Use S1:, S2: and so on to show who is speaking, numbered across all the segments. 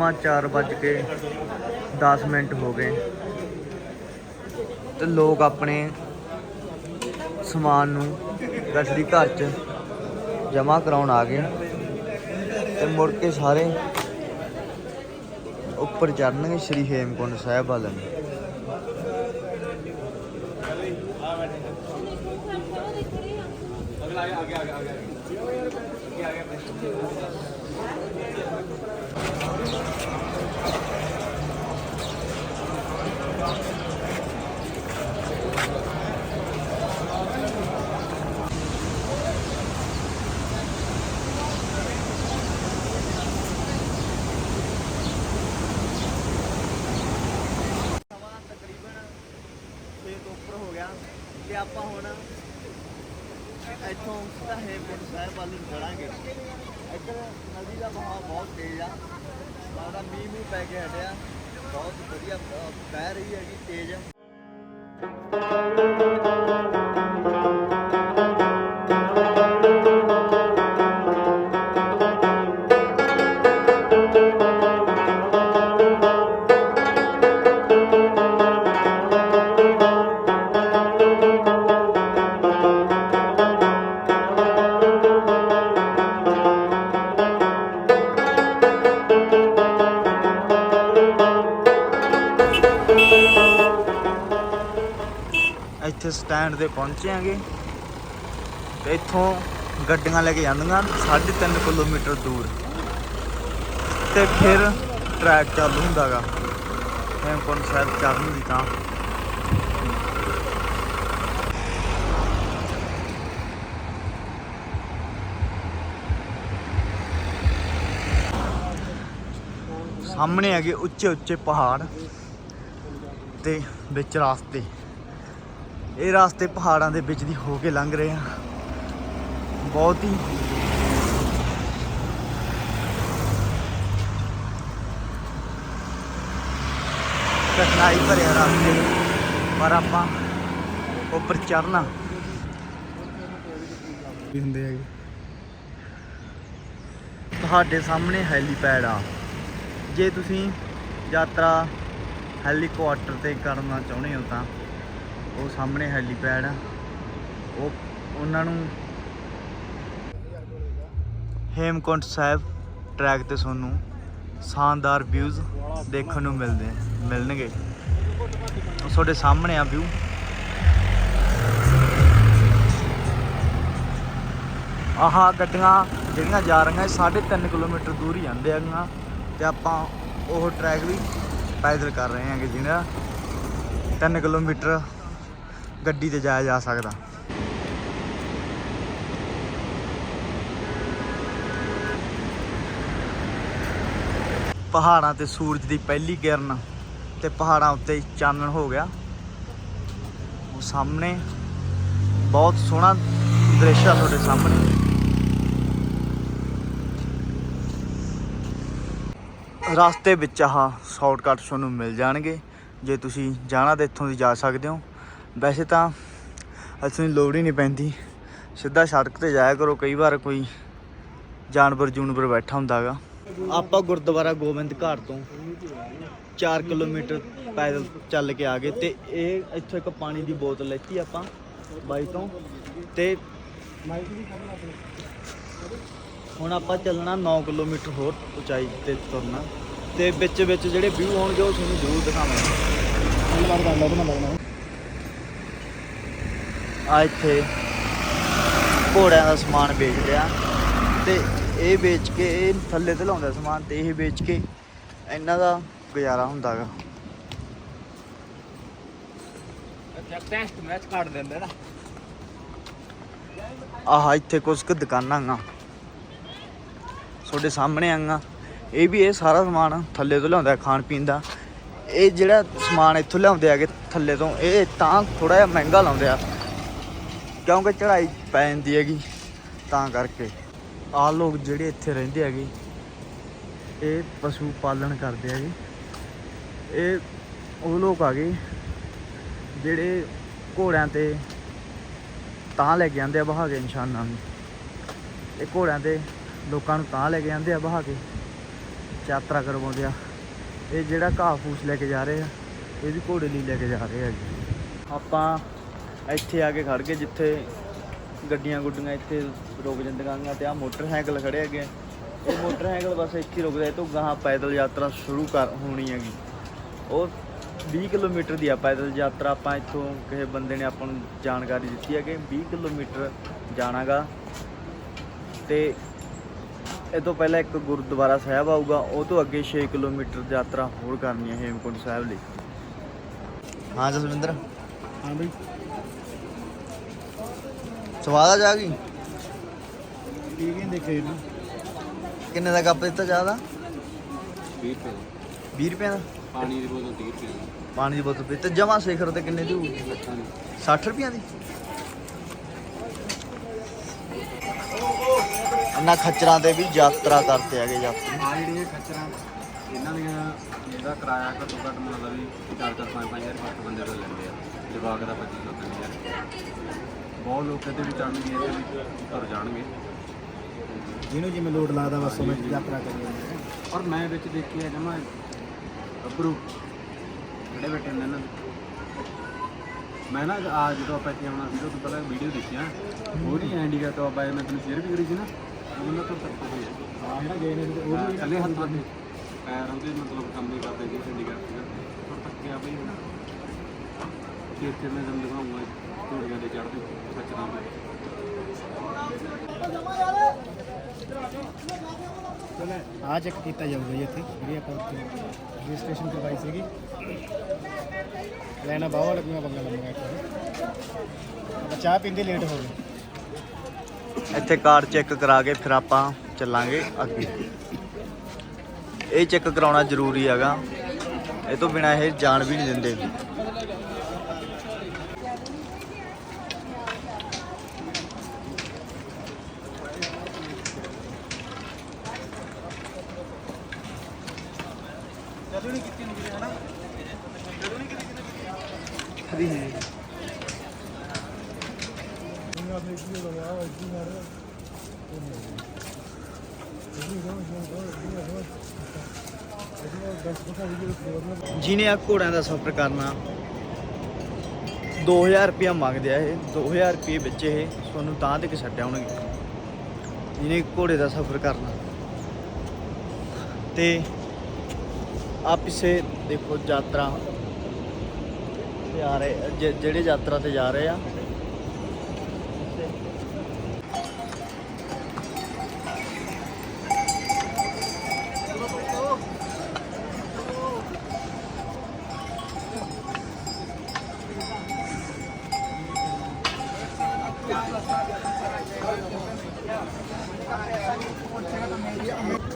S1: ਸਮਾਂ 4 ਵੱਜ ਕੇ 10 ਮਿੰਟ ਹੋ ਗਏ। ਤੇ ਲੋਕ ਆਪਣੇ ਸਮਾਨ ਨੂੰ ਗੱਡੀ ਘਰ 'ਚ ਜਮ੍ਹਾਂ ਕਰਾਉਣ ਆ ਗਏ। ਤੇ ਮੁੜ ਕੇ ਸਾਰੇ ਉੱਪਰ ਚੜਨਗੇ ਸ਼੍ਰੀ ਹੇਮਕੁੰਡ ਸਾਹਿਬ ਵੱਲ ਨੂੰ। ਸਮਾਂ 6 ਤੋਂ ਉੱਪਰ ਹੋ ਗਿਆ ਤੇ ਆਪਾਂ ਹੁਣ ਇੱਥੋਂ ਸਿੱਧਾ ਹੇਮਕੁੰਟ ਸਾਹਿਬ ਵੱਲ ਨੂੰ ਚੜਾਂਗੇ। ਇੱਧਰ ਨਦੀ ਦਾ ਵਹਾਅ ਬਹੁਤ ਤੇਜ਼ ਆ। ਲੱਗਦਾ ਮੀਂਹ ਮੂੰਹ ਪੈ ਕੇ ਹਟਿਆ। ਬਹੁਤ ਵਧੀਆ ਅਹ, ਰਹੀ ਹੈਗੀ ਤੇਜ਼। ਇੱਥੇ ਸਟੈਂਡ ਤੇ ਪਹੁੰਚੇ ਆਂਗੇ ਤੇ ਇੱਥੋਂ ਗੱਡੀਆਂ ਲੈ ਕੇ ਜਾਂਦੀਆਂ 3.5 ਕਿਲੋਮੀਟਰ ਦੂਰ। ਤੇ ਫਿਰ ਟਰੈਕ ਚਾਲੂ ਹੁੰਦਾਗਾ। ਹੇਮਕੁੰਟ ਸਾਹਿਬ ਚੜ੍ਹਨ ਦੀ ਤਾਂ ਸਾਹਮਣੇ ਹੈਗੇ ਉੱਚੇ ਉੱਚੇ ਪਹਾੜ ਤੇ ਵਿੱਚ ਰਾਸਤੇ। ਇਹ ਰਾਸਤੇ ਪਹਾੜਾਂ ਦੇ ਵਿੱਚ ਦੀ ਹੋ ਕੇ ਲੰਘ ਰਹੇ ਆ ਬਹੁਤ ਹੀ ਕਠਿਨਾਈ ਭਰਿਆ ਰਾਸਤੇ ਪਰ ਆਪਾਂ ਉੱਪਰ ਚੜਨਾ ਵੀ ਹੁੰਦੇ ਹੈਗੇ? ਤੁਹਾਡੇ ਸਾਹਮਣੇ ਹੈਲੀਪੈਡ ਆ। ਜੇ ਤੁਸੀਂ ਯਾਤਰਾ ਹੈਲੀਕਾਪਟਰ ਤੇ ਕਰਨਾ ਚਾਹੁੰਦੇ ਹੋ ਤਾਂ ਉਹ ਸਾਹਮਣੇ ਹੈਲੀਪੈਡ ਆ। ਉਹ ਉਹਨਾਂ ਨੂੰ ਹੇਮਕੁੰਟ ਸਾਹਿਬ ਟਰੈਕ ਤੇ ਤੁਹਾਨੂੰ ਸ਼ਾਨਦਾਰ ਵਿਊਜ਼ ਦੇਖਣ ਨੂੰ ਮਿਲਦੇ ਮਿਲਣਗੇ। ਉਹ ਤੁਹਾਡੇ ਸਾਹਮਣੇ ਆ ਵਿਊ ਆਹ, ਗੱਡੀਆਂ ਜਿਹੜੀਆਂ ਜਾ ਰਹੀਆਂ 3.5 ਕਿਲੋਮੀਟਰ ਦੂਰ ਹੀ ਜਾਂਦੇ ਹੈਗੀਆਂ ਤੇ ਆਪਾਂ ਉਹ ਟਰੈਕ ਵੀ ਪੈਦਲ ਕਰ ਰਹੇ ਹਾਂਗੇ ਜਿਹੜਾ 3 ਕਿਲੋਮੀਟਰ ਗੱਡੀ ਤੇ ਜਾਇਆ ਜਾ ਸਕਦਾ। ਪਹਾੜਾਂ ਤੇ ਸੂਰਜ ਦੀ ਪਹਿਲੀ ਕਿਰਨ ਤੇ ਪਹਾੜਾਂ ਉੱਤੇ ਚਾਨਣ ਹੋ ਗਿਆ। ਉਹ ਸਾਹਮਣੇ ਬਹੁਤ ਸੋਹਣਾ ਦ੍ਰਿਸ਼ ਆ ਤੁਹਾਡੇ ਸਾਹਮਣੇ। ਰਸਤੇ ਵਿੱਚ ਆਹ ਸ਼ਾਰਟਕਟ ਤੁਹਾਨੂੰ ਮਿਲ ਜਾਣਗੇ। ਜੇ ਤੁਸੀਂ ਜਾਣਾ ਤਾਂ ਇੱਥੋਂ ਦੀ ਜਾ ਸਕਦੇ ਹੋ। ਵੈਸੇ ਤਾਂ ਅਸੀਂ ਲੋੜ ਹੀ ਨਹੀਂ ਪੈਂਦੀ। ਸਿੱਧਾ ਸੜਕ ਤੇ ਜਾਇਆ ਕਰੋ, ਕਈ ਵਾਰ ਕੋਈ ਜਾਨਵਰ ਜੂਨਵਰ ਬੈਠਾ ਹੁੰਦਾਗਾ। ਆਪਾਂ ਗੁਰਦੁਆਰਾ ਗੋਬਿੰਦ ਘਾਟ ਤੋਂ 4 ਕਿਲੋਮੀਟਰ ਪੈਦਲ ਚੱਲ ਕੇ ਆ ਗਏ ਤੇ ਇਹ ਇੱਥੋਂ ਇੱਕ ਪਾਣੀ ਦੀ ਬੋਤਲ ਲੈਤੀ ਆਪਾਂ ਬਾਈ ਤੋਂ ਤੇ ਹੁਣ ਆਪਾਂ ਚੱਲਣਾ 9 ਕਿਲੋਮੀਟਰ ਹੋਰ ਉਚਾਈ ਤੇ ਤੁਰਨਾ। ਤੇ ਵਿੱਚ ਵਿੱਚ ਜਿਹੜੇ ਵਿਊ ਹੋਣਗੇ ਉਹ ਤੁਹਾਨੂੰ ਜ਼ਰੂਰ ਦਿਖਾਵਾਂਗੇ। ਆ ਇੱਥੇ ਘੋੜਿਆਂ ਦਾ ਸਮਾਨ ਵੇਚਦੇ ਆ। ਤੇ ਇਹ ਵੇਚ ਕੇ ਇਹ ਥੱਲੇ ਤੇ ਲਾਉਂਦਾ ਸਮਾਨ ਤੇ ਇਹ ਵੇਚ ਕੇ ਇਹਨਾਂ ਦਾ ਗੁਜ਼ਾਰਾ ਹੁੰਦਾਗਾ
S2: ਟੈਸਟ ਮੈਚ ਕੱਢ ਦਿੰਦੇ ਨਾ।
S1: ਆਹ ਇੱਥੇ ਕੁਝ ਕੁ ਦੁਕਾਨਾਂ ਆ ਤੁਹਾਡੇ ਸਾਹਮਣੇ ਆਂਗਾ ਇਹ ਵੀ ਇਹ ਸਾਰਾ ਸਮਾਨ ਥੱਲੇ ਤੋਂ ਲਿਆਉਂਦਾ ਖਾਣ ਪੀਣ ਦਾ। ਇਹ ਜਿਹੜਾ ਸਮਾਨ ਇੱਥੋਂ ਲਿਆਉਂਦੇ ਹੈਗੇ ਥੱਲੇ ਤੋਂ ਇਹ ਤਾਂ ਥੋੜਾ ਜਿਹਾ ਮਹਿੰਗਾ ਲਾਉਂਦੇ ਆ। ਕਿਉਂਕਿ ਚੜਾਈ ਪੈ ਜਾਂਦੀ ਹੈਗੀ, ਤਾਂ ਕਰਕੇ। ਆਹ ਲੋਕ ਜਿਹੜੇ ਇੱਥੇ ਰਹਿੰਦੇ ਹੈਗੇ, ਇਹ ਪਸ਼ੂ ਪਾਲਣ ਕਰਦੇ ਹੈਗੇ। ਇਹ ਉਹ ਲੋਕ ਆ ਗਏ ਜਿਹੜੇ ਘੋੜਿਆਂ ਤੇ ਤਾਂ ਲੈ ਕੇ ਜਾਂਦੇ ਆ ਬਹਾ ਕੇ ਇਨਸਾਨਾਂ ਨੂੰ। ਇਹ ਘੋੜਿਆਂ ਤੇ ਲੋਕਾਂ ਨੂੰ ਤਾਂ ਲੈ ਕੇ ਜਾਂਦੇ ਆ ਬਹਾ ਕੇ ਯਾਤਰਾ ਕਰਵਾਉਂਦੇ ਆ। ਇਹ ਜਿਹੜਾ ਘਾਹ ਫੂਸ ਲੈ ਕੇ ਜਾ ਰਹੇ ਆ, ਇਹ ਵੀ ਘੋੜੇ ਲਈ ਲੈ ਕੇ ਜਾ ਰਹੇ ਆ ਜੀ ਆਪਾਂ ਇੱਥੇ ਆ ਕੇ ਖੜ ਗਏ ਜਿੱਥੇ ਗੱਡੀਆਂ ਗੁੱਡੀਆਂ ਇੱਥੇ ਰੁਕ ਜਾਂਦੀਆਂ ਗੀਆਂ ਤੇ ਆ ਮੋਟਰਸਾਈਕਲ ਖੜੇ ਹੈਗੇ ਇਹ ਮੋਟਰਸਾਈਕਲ ਬਸ ਇੱਥੇ ਹੀ ਰੁਕਦਾ ਇਹ ਤੋਂ ਗਾਹਾਂ ਪੈਦਲ ਯਾਤਰਾ ਸ਼ੁਰੂ ਕਰ ਹੋਣੀ ਹੈਗੀ। ਉਹ 20 ਕਿਲੋਮੀਟਰ ਦੀ ਆ ਪੈਦਲ ਯਾਤਰਾ ਆਪਾਂ ਇੱਥੋਂ ਕਿਸੇ ਬੰਦੇ ਨੇ ਆਪਾਂ ਨੂੰ ਜਾਣਕਾਰੀ ਦਿੱਤੀ ਹੈ ਕਿ 20 ਕਿਲੋਮੀਟਰ ਜਾਣਾਗਾ। ਤੇ ਇਹ ਤੋਂ ਪਹਿਲਾਂ ਇੱਕ ਗੁਰਦੁਆਰਾ ਸਾਹਿਬ ਆਊਗਾ ਉਹ ਤੋਂ ਅੱਗੇ 6 ਕਿਲੋਮੀਟਰ ਯਾਤਰਾ ਹੋਰ ਕਰਨੀ ਹੈ ਹੇਮਕੁੰਟ ਸਾਹਿਬ ਲਈ। ਹਾਂ ਜਸਵਿੰਦਰ
S2: ਹਾਂ ਬਈ।
S1: ਸਵਾਦ ਆ ਜਾ ਗਈ
S2: ਕੀ ਕੀ ਦੇਖੇ ਇਹਨੂੰ
S1: ਕਿੰਨੇ ਦਾ ਕੱਪ ਦਿੱਤਾ ਚਾਹ ਦਾ?
S2: 20 ਰੁਪਏ
S1: 20 ਰੁਪਏ ਦਾ?
S2: ਪਾਣੀ ਦੀ ਬੋਤਲ 30 ਰੁਪਏ ਦੀ।
S1: ਪਾਣੀ ਦੀ ਬੋਤਲ ਤੇ ਜਮਾ ਸਿਖਰ ਤੇ ਕਿੰਨੇ ਦੀ ਹੋਊਗੀ?
S2: ਲੱਖਾਂ ਦੀ।
S1: 60 ਰੁਪਈਆਂ ਦੀ? ਇੰਨਾ ਖੱਚਰਾਂ ਤੇ ਵੀ ਯਾਤਰਾ ਕਰਦੇ ਹੈਗੇ ਯਾਤਰੀ।
S2: ਆ ਜਿਹੜੀਆਂ ਖੱਚਰਾਂ ਇਹਨਾਂ ਦੀਆਂ ਇਹਦਾ ਕਿਰਾਇਆ ਘੱਟੋ ਘੱਟ ਮਤਲਬ ਵੀ 4 4 5 5000 ਰੁਪਏ ਬੰਦੇ ਤੋਂ ਲੈਂਦੇ ਆ। ਜਵਾਕ ਦਾ 2500 3000 ਬਹੁਤ ਲੋਕ ਇਹਦੇ ਵੀ ਚੜਨਗੇ ਇਹਦੇ ਵਿੱਚ ਉਤਰ ਜਾਣਗੇ।
S3: ਜਿਹਨੂੰ ਜਿਵੇਂ ਲੋਡ ਲੱਗਦਾ ਬਸ ਉਹ ਯਾਤਰਾ ਕਰੀ
S2: ਔਰ ਮੈਂ ਵਿੱਚ ਦੇਖਿਆ ਜਮਾ ਗੱਭਰੂ ਜਿਹੜੇ ਬੈਠੇ ਨੇ ਨਾ ਮੈਂ ਨਾ ਆ ਜਦੋਂ ਆਪਾਂ ਇੱਥੇ ਆਉਣਾ ਸੀ ਤਾਂ ਪਹਿਲਾਂ ਵੀਡੀਓ ਦੇਖਿਆ। ਉਹਦੀ ਹੈਂਡੀਕੈਪ ਟੌਪ ਆਇਆ ਮੈਂ ਤੈਨੂੰ ਸ਼ੇਅਰ ਵੀ ਕਰੀ ਸੀ ਨਾ। ਉਹਨਾਂ ਤੋਂ ਤੱਕ ਹੋਇਆ
S3: ਹਾਂ ਜਿਹੜਾ ਗਏ ਨੇ ਉਹ
S2: ਵੀ ਥੱਲੇ ਹੱਥਾਂ ਤੇ ਪੈਰ ਉਹਦੇ ਮਤਲਬ ਕੰਮ ਨਹੀਂ ਕਰਦੇ ਜੀ ਹੈਂਡੀਕੈਪ ਸੀਗਾ। ਪਰ ਤੱਕਿਆ ਬਈ ਕਿ ਇੱਥੇ ਮੈਂ ਤੁਹਾਨੂੰ ਦਿਖਾਉਂਗਾ। ਘੋੜੀਆਂ ਦੇ ਚੜ੍ਹਦੇ ਸੱਚਦਾਂ
S3: ਆ ਚੈੱਕ ਕੀਤਾ ਜਾਊਗਾ ਜੀ ਇੱਥੇ ਜਿਹੜੀ ਆਪਾਂ ਰਜਿਸਟ੍ਰੇਸ਼ਨ ਕਰਵਾਈ ਸੀਗੀ। ਲੈਣਾ ਬਾਹਰ ਲੱਗੀਆਂ ਬੰਗਾ ਲੰਮੀਆਂ ਇੱਥੇ ਚਾਹ ਪੀਂਦੇ ਲੇਟ ਹੋ ਗਏ।
S1: ਇੱਥੇ ਕਾਰ ਚੈੱਕ ਕਰਾ ਕੇ ਫਿਰ ਆਪਾਂ ਚੱਲਾਂਗੇ ਅੱਗੇ। ਇਹ ਚੈੱਕ ਕਰਾਉਣਾ ਜ਼ਰੂਰੀ ਹੈਗਾ। ਇਹ ਤੋਂ ਬਿਨਾ ਇਹ ਜਾਣ ਵੀ ਨਹੀਂ ਦਿੰਦੇ। ਜਿਹਨੇ ਆ ਘੋੜਿਆਂ ਦਾ ਸਫ਼ਰ ਕਰਨਾ 2000 ਰੁਪਇਆ ਮੰਗਦੇ ਆ ਇਹ 2000 ਰੁਪਏ ਵਿੱਚ ਇਹ ਤੁਹਾਨੂੰ ਤਾਂ ਤੱਕ ਛੱਡਿਆ ਆਉਣਗੇ। ਜਿਹਨੇ ਘੋੜੇ ਦਾ ਸਫ਼ਰ ਕਰਨਾ। ਤੇ ਆ ਪਿੱਛੇ ਦੇਖੋ ਯਾਤਰਾ। ਤੇ ਆ ਰਹੇ ਜਿਹੜੇ ਯਾਤਰਾ ਤੇ ਜਾ ਰਹੇ ਆ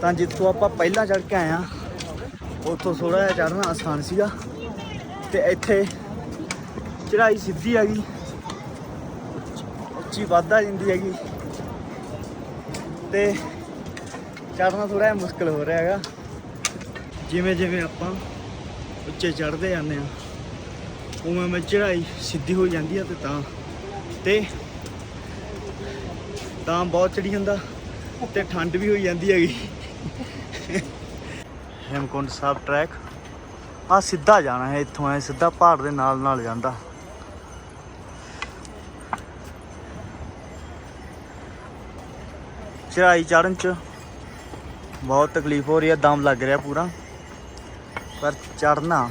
S1: ਤਾਂ ਜਿੱਥੋਂ ਆਪਾਂ ਪਹਿਲਾਂ ਚੜ ਕੇ ਆਏ ਆ ਉੱਥੋਂ ਥੋੜਾ ਜਿਹਾ ਚੜਨਾ ਆਸਾਨ ਸੀਗਾ। ਤੇ ਇੱਥੇ ਚੜਾਈ ਸਿੱਧੀ ਹੈਗੀ ਗਈ। ਉੱਚੀ ਵੱਧਦਾ ਜਾਂਦੀ ਹੈਗੀ। ਤੇ ਚੜਨਾ ਥੋੜਾ ਜਿਹਾ ਮੁਸ਼ਕਲ ਹੋ ਰਿਹਾ ਹੈਗਾ। ਜਿਵੇਂ ਜਿਵੇਂ ਆਪਾਂ ਉੱਚੇ ਚੜਦੇ ਜਾਂਦੇ ਆ ਉਵੇਂ ਮੈਂ ਚੜਾਈ ਸਿੱਧੀ ਹੋ ਜਾਂਦੀ ਆ ਤੇ ਤਾਂ। ਤੇ ਤਾਂ ਬਹੁਤ ਚੜੀ ਜਾਂਦਾ ਤੇ ਠੰਡ ਵੀ ਹੋਈ ਜਾਂਦੀ ਹੈਗੀ। ਹੇਮਕੁੰਟ ਸਾਹਿਬ ਟਰੈਕ ਆ ਸਿੱਧਾ ਜਾਣਾ ਹੈ ਇੱਥੋਂ, ਐ ਸਿੱਧਾ ਪਹਾੜ ਦੇ ਨਾਲ ਨਾਲ ਜਾਂਦਾ। ਚੜਾਈ ਚੜਨ ਚ ਬਹੁਤ ਤਕਲੀਫ ਹੋ ਰਹੀ ਹੈ, ਦਮ ਲੱਗ ਰਿਹਾ ਪੂਰਾ। ਪਰ ਚੜਨਾ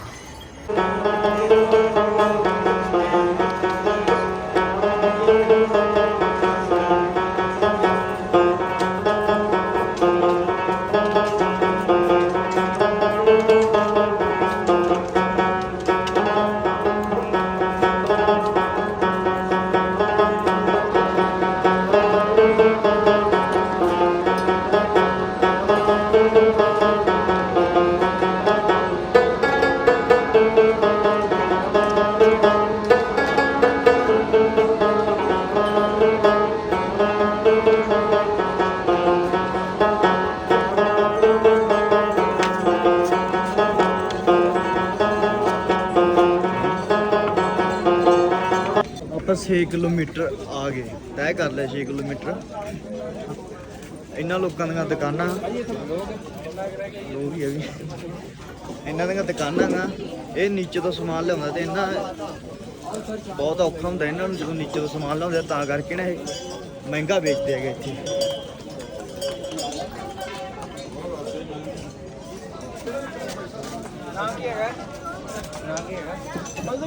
S1: ਕਿਲੋਮੀਟਰ ਆ ਗਏ। ਤੈਅ ਕਰ ਲਿਆ 6 ਕਿਲੋਮੀਟਰ। ਇਹਨਾਂ ਲੋਕਾਂ ਦੀਆਂ ਦੁਕਾਨਾਂ। ਲੋਕ ਹੀ ਆ ਵੀ। ਇਹਨਾਂ ਦੀਆਂ ਦੁਕਾਨਾਂ ਗਾ ਇਹ ਨੀਚੇ ਤੋਂ ਸਮਾਨ ਲਿਆਉਂਦਾ ਤੇ ਇਹਨਾਂ ਬਹੁਤ ਔਖਾ ਹੁੰਦਾ ਇਹਨਾਂ ਨੂੰ ਜਦੋਂ ਨੀਚੇ ਤੋਂ ਸਮਾਨ ਲਿਆਉਂਦੇ ਆ, ਤਾਂ ਕਰਕੇ ਨਾ ਇਹ ਮਹਿੰਗਾ ਵੇਚਦੇ ਹੈਗੇ ਇੱਥੇ।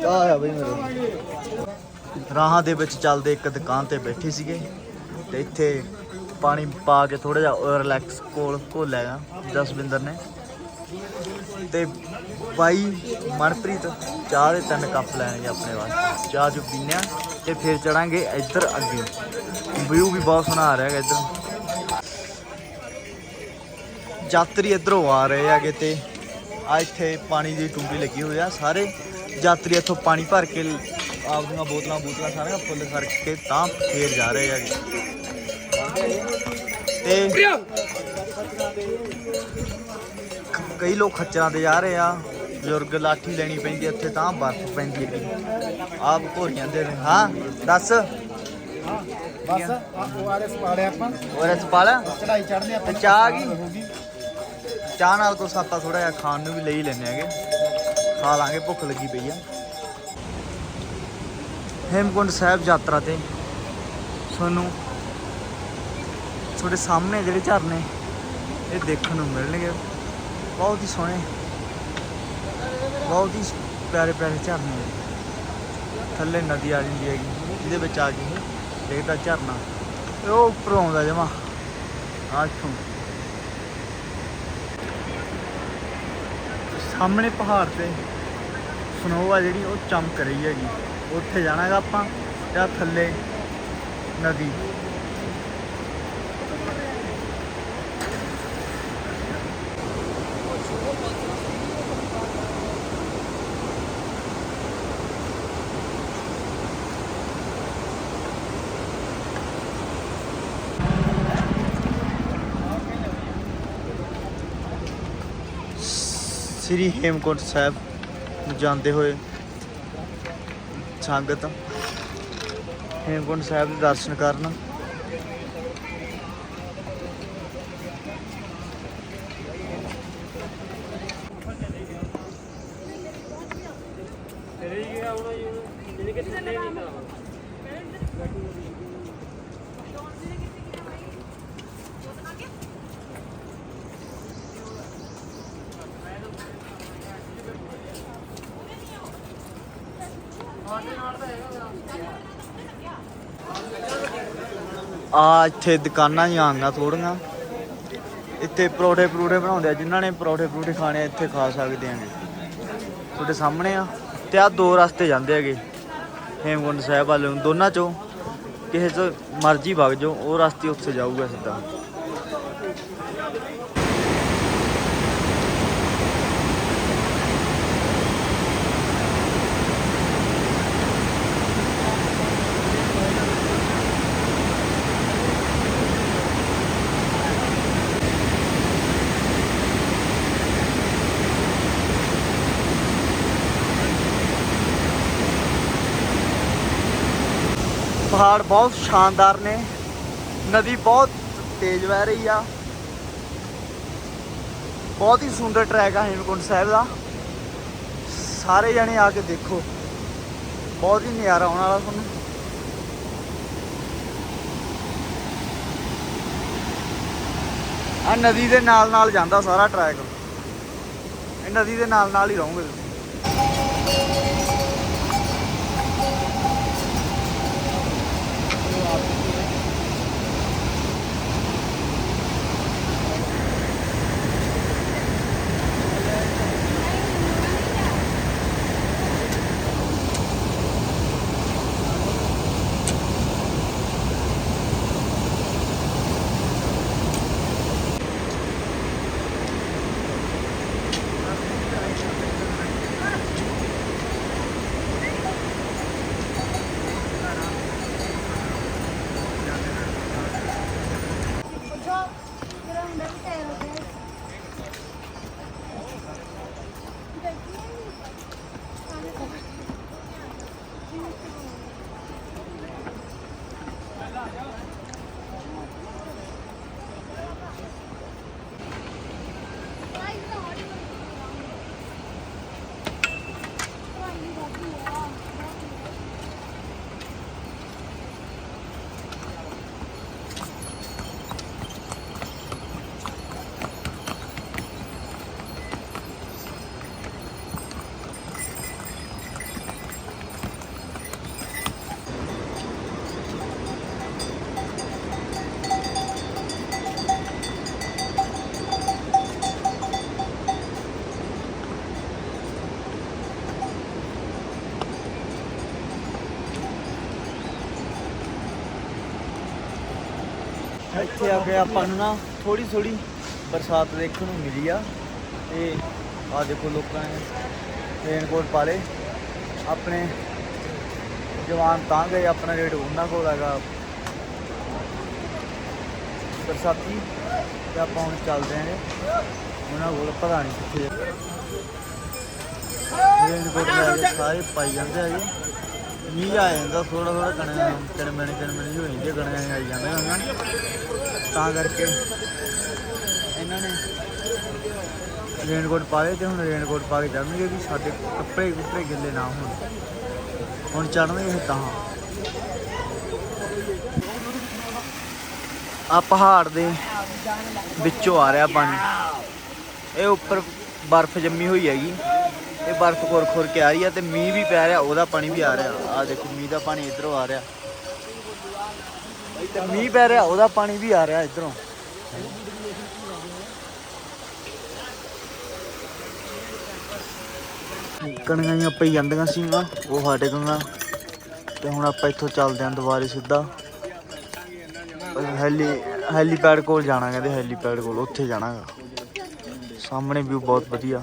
S1: ਆ ਆ ਬਈ ਮੇਰੇ। ਰਾਹਾਂ ਦੇ ਵਿੱਚ ਚੱਲਦੇ ਇੱਕ ਦੁਕਾਨ ਤੇ ਬੈਠੇ ਸੀਗੇ ਤੇ ਇੱਥੇ ਪਾਣੀ ਪਾ ਕੇ ਥੋੜਾ ਜਿਹਾ ਰਿਲੈਕਸ ਕੋਲ ਘੋਲਿਆ ਜਸਵਿੰਦਰ ਨੇ। ਤੇ ਬਾਈ ਮਨਪ੍ਰੀਤ ਚਾਹ ਦੇ ਤਿੰਨ ਕੱਪ ਲੈਣਗੇ ਆਪਣੇ ਵਾਸਤੇ। ਚਾਹ ਜੋ ਪੀਨੇ ਆ ਤੇ ਫਿਰ ਚੜਾਂਗੇ ਇੱਧਰ ਅੱਗੇ। ਵਿਊ ਵੀ ਬਹੁਤ ਸੋਹਣਾ ਆ ਰਿਹਾ ਹੈਗਾ ਇੱਧਰ। ਯਾਤਰੀ ਇੱਧਰੋਂ ਆ ਰਹੇ ਹੈਗੇ ਤੇ ਆ ਇੱਥੇ ਪਾਣੀ ਦੀ ਟੂਟੀ ਲੱਗੀ ਹੋਈ ਆ। ਸਾਰੇ ਯਾਤਰੀ ਇੱਥੋਂ ਪਾਣੀ ਭਰ ਕੇ ਆਪਦੀਆਂ ਬੋਤਲਾਂ ਬੋਤਲਾਂ ਸਾਰੀਆਂ ਫੁੱਲ ਕਰਕੇ ਤਾਂ ਫੇਰ ਜਾ ਰਹੇ ਹੈਗੇ। ਤੇ ਕਈ ਲੋਕ ਖੱਚਰਾਂ ਤੇ ਜਾ ਰਹੇ ਆ ਬਜ਼ੁਰਗ ਲਾਠੀ ਲੈਣੀ ਪੈਂਦੀ ਇੱਥੇ ਤਾਂ ਬਰਫ਼ ਪੈਂਦੀ ਹੈ ਆਪ ਜਾਂਦੇ ਨੇ। ਹਾਂ ਦੱਸ।
S3: ਬਸ ਓਆਰਐਸ ਪਾੜੇ ਆਪਾਂ।
S1: ਹੋਰ ਇਸ ਪਾਲਾ?
S3: ਚੜਾਈ ਚੜ੍ਹਦੇ ਆਪਾਂ।
S1: ਚਾਹ ਆ ਗਈ? ਚਾਹ ਨਾਲ ਕੋ ਸਾਤਾ ਥੋੜਾ ਜਿਹਾ ਖਾਣ ਨੂੰ ਵੀ ਲਈ ਲੈਣੇ ਹੈਗੇ। ਖਾ ਲਾਂਗੇ ਭੁੱਖ ਲੱਗੀ ਪਈ ਆ। ਹੇਮਕੁੰਡ ਸਾਹਿਬ ਯਾਤਰਾ ਤੇ। ਤੁਹਾਨੂੰ ਤੁਹਾਡੇ ਸਾਹਮਣੇ ਜਿਹੜੇ ਝਰਨੇ, ਇਹ ਦੇਖਣ ਨੂੰ ਮਿਲਣਗੇ। ਬਹੁਤ ਹੀ ਸੋਹਣੇ, ਬਹੁਤ ਹੀ ਪਿਆਰੇ ਪਿਆਰੇ ਝਰਨੇ ਨੇ। ਥੱਲੇ ਨਦੀ ਆ ਜਾਂਦੀ ਹੈਗੀ, ਜਿਹਦੇ ਵਿੱਚ ਆ ਕੇ ਦੇਖਦਾ ਝਰਨਾ। ਤੇ ਉਹ ਉੱਪਰੋਂ ਆਉਂਦਾ ਜਮਾ, ਆਹ ਸਾਹਮਣੇ ਪਹਾੜ ਤੇ ਸਨੋ ਆ ਜਿਹੜੀ, ਉਹ ਚਮਕ ਰਹੀ ਹੈਗੀ। ਉੱਥੇ ਜਾਣਾਗਾ ਆਪਾਂ ਤੇ ਆਹ ਥੱਲੇ ਨਦੀ। ਸ੍ਰੀ ਹੇਮਕੁੰਟ ਸਾਹਿਬ ਨੂੰ ਜਾਂਦੇ ਹੋਏ ਸੰਗਤ ਹੇਮਕੁੰਟ ਸਾਹਿਬ ਦੇ ਦਰਸ਼ਨ ਕਰਨ। ਆ ਇੱਥੇ ਦੁਕਾਨਾਂ ਹੀ ਆਂਗਾ ਥੋੜੀਆਂ ਇੱਥੇ ਪਰੌਠੇ ਪਰੂਠੇ ਬਣਾਉਂਦੇ ਆ ਜਿਨ੍ਹਾਂ ਨੇ ਪਰੌਠੇ ਪਰੂਠੇ ਖਾਣੇ ਆ, ਇੱਥੇ ਖਾ ਸਕਦੇ ਆਂਗੇ। ਤੁਹਾਡੇ ਸਾਹਮਣੇ ਆ। ਤੇ ਆ ਦੋ ਰਸਤੇ ਜਾਂਦੇ ਹੈਗੇ ਹੇਮਕੁੰਡ ਸਾਹਿਬ ਵਾਲੇ ਨੂੰ। ਦੋਨਾਂ ਚੋਂ ਕਿਸੇ ਚ ਮਰਜ਼ੀ ਵਗ ਜਾਓ ਉਹ ਰਸਤੇ ਉੱਥੇ ਜਾਊਗਾ ਸਿੱਧਾ। ਪਹਾੜ ਬਹੁਤ ਸ਼ਾਨਦਾਰ ਨੇ। ਨਦੀ ਬਹੁਤ ਤੇਜ਼ ਵਹਿ ਰਹੀ ਆ। ਬਹੁਤ ਹੀ ਸੁੰਦਰ ਟਰੈਕ ਆ ਹੇਮਕੁੰਟ ਸਾਹਿਬ ਦਾ। ਸਾਰੇ ਜਣੇ ਆ ਕੇ ਦੇਖੋ। ਬਹੁਤ ਹੀ ਨਜ਼ਾਰਾ ਆਉਣ ਵਾਲਾ ਤੁਹਾਨੂੰ। ਆ ਨਦੀ ਦੇ ਨਾਲ ਨਾਲ ਜਾਂਦਾ ਸਾਰਾ ਟਰੈਕ ਇਹ ਨਦੀ ਦੇ ਨਾਲ ਨਾਲ ਹੀ ਰਹੋਗੇ ਤੁਸੀਂ। 여러분 놀세요. ਇੱਥੇ ਆਪਾਂ ਨੂੰ ਨਾ ਥੋੜੀ ਥੋੜੀ ਬਰਸਾਤ ਦੇਖਣ ਨੂੰ ਮਿਲੀ ਆ। ਤੇ ਆ ਦੇਖੋ ਲੋਕਾਂ ਨੇ ਰੇਨਕੋਟ ਪਾ ਲਏ। ਆਪਣੇ ਜਵਾਨ ਤਾਂ ਗਏ, ਆਪਣਾ ਰੇਟ ਉਹਨਾਂ ਕੋਲ ਹੈਗਾ। ਬਰਸਾਤੀ ਤੇ ਆਪਾਂ ਹੁਣ ਚੱਲਦੇ ਆਂ ਉਹਨਾਂ ਕੋਲ ਪਤਾ ਨਹੀਂ ਕਿੱਥੇ ਰੇਨਕੋਟ ਲੈ ਕੇ ਸਾਰੇ ਪਾਈ ਜਾਂਦੇ ਹੈਗੇ ਮੀਂਹ ਆ ਜਾਂਦਾ ਥੋੜਾ ਥੋੜਾ ਕਣੇ ਕਣਮਣ ਕਣਮਣ ਜਿਹੀ ਹੋ ਜਾਂਦੀ ਕਣੇ ਆਈ ਜਾਂਦੇ ਉਹਨਾਂ ਤਾਂ ਕਰਕੇ ਇਹਨਾਂ ਨੇ ਰੇਨਕੋਟ ਪਾ ਲਏ ਤੇ ਹੁਣ ਰੇਨਕੋਟ ਪਾ ਕੇ ਚੜਨਗੇ ਕਿ ਸਾਡੇ ਕੱਪੜੇ ਕੁੱਪੜੇ ਗਿੱਲੇ ਨਾ ਹੋਣ। ਹੁਣ ਚੜਨਗੇ ਇਹ ਤਾਂ। ਆ ਪਹਾੜ ਦੇ ਵਿੱਚੋਂ ਆ ਰਿਹਾ ਪਾਣੀ। ਇਹ ਉੱਪਰ ਬਰਫ਼ ਜੰਮੀ ਹੋਈ ਹੈਗੀ। ਇਹ ਬਰਫ਼ ਖੁਰ ਖੁਰ ਕੇ ਆ ਰਹੀ ਹੈ ਤੇ ਮੀਂਹ ਵੀ ਪੈ ਰਿਹਾ, ਉਹਦਾ ਪਾਣੀ ਵੀ ਆ ਰਿਹਾ। ਆ ਦੇਖੋ, ਮੀਂਹ ਦਾ ਪਾਣੀ ਇਧਰੋਂ ਆ ਰਿਹਾ। ਤੇ ਮੀਂਹ ਪੈ ਰਿਹਾ, ਉਹਦਾ ਪਾਣੀ ਵੀ ਆ ਰਿਹਾ ਇਧਰੋਂ। ਕਣੀਆਂ ਪਈ ਜਾਂਦੀਆਂ ਸੀਗੀਆਂ, ਉਹ ਹਟ ਗਈਆਂ ਤੇ ਹੁਣ ਆਪਾਂ ਇੱਥੋਂ ਚੱਲਦੇ ਆਂ ਦੁਬਾਰੇ ਸਿੱਧਾ। ਹੈਲੀ, ਹੈਲੀਪੈਡ ਕੋਲ ਜਾਣਾ, ਕਹਿੰਦੇ ਹੈਲੀਪੈਡ ਕੋਲ, ਉੱਥੇ ਜਾਣਾਗਾ। ਸਾਹਮਣੇ ਵਿਊ ਬਹੁਤ ਵਧੀਆ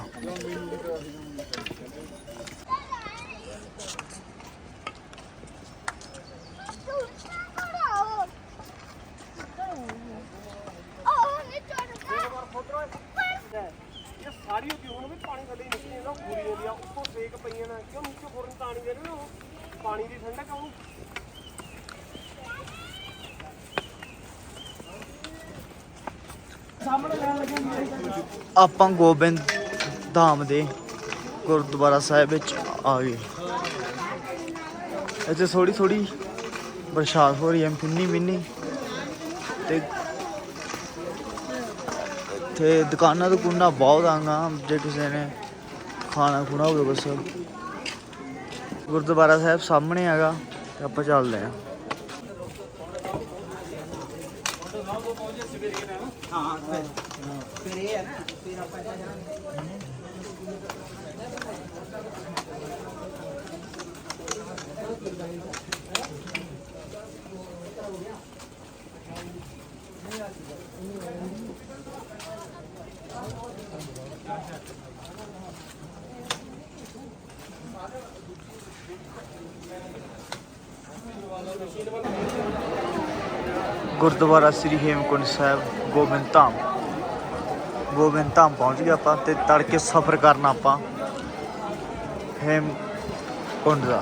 S3: ਇਹ ਸਾਰੀ ਉਹ ਹੁਣ ਵੀ ਪਾਣੀ ਥੱਲੇ ਨਿਕਲੀ ਜਾਂਦਾ ਪੂਰੀ ਹੁੰਦੀ ਆ ਉੱਤੋਂ ਸੇਕ ਪਈਆਂ ਨਾ ਕਿਉਂ ਨੀਚੇ ਫੁਰਨ ਤਾਣੀ ਦੇ ਰਹੇ ਹੋ ਪਾਣੀ ਦੀ ਠੰਡਕ ਆ ਉਹਨੂੰ
S1: ਆਪਾਂ ਗੋਬਿੰਦ ਧਾਮ ਦੇ ਗੁਰਦੁਆਰਾ ਸਾਹਿਬ ਵਿੱਚ ਆ ਗਏ। ਇੱਥੇ ਥੋੜੀ ਥੋੜੀ ਬਰਸਾਤ ਹੋ ਰਹੀ ਹੈ, ਮਿੰਨੀ ਮਿੰਨੀ। ਤੇ ਤੇ ਦੁਕਾਨਾਂ ਦੁਕਾਨਾਂ ਬਹੁਤ ਆਂਗਾ, ਜੇ ਕਿਸੇ ਨੇ ਖਾਣਾ ਖੁਣਾ ਹੋਵੇ ਬਸ। ਗੁਰਦੁਆਰਾ ਸਾਹਿਬ ਸਾਹਮਣੇ ਹੈਗਾ, ਤੇ ਆਪਾਂ ਚੱਲਦੇ ਆਂ ਪਹੁੰਚ ਜਾ ਸਵੇਰੇ ਨਾ ਹਾਂ ਸਵੇਰੇ ਹੈ ਨਾ ਫਿਰ ਆਪਾਂ ਜਾ ਜਾਵਾਂਗੇ Thank you. ਗੁਰਦੁਆਰਾ ਸ੍ਰੀ ਹੇਮਕੁੰਟ ਸਾਹਿਬ, ਗੋਬਿੰਦ ਧਾਮ। ਗੋਬਿੰਦ ਧਾਮ ਪਹੁੰਚ ਗਏ ਆਪਾਂ ਤੇ ਤੜਕੇ ਸਫ਼ਰ ਕਰਨਾ ਆਪਾਂ ਹੇਮਕੁੰਟ ਦਾ।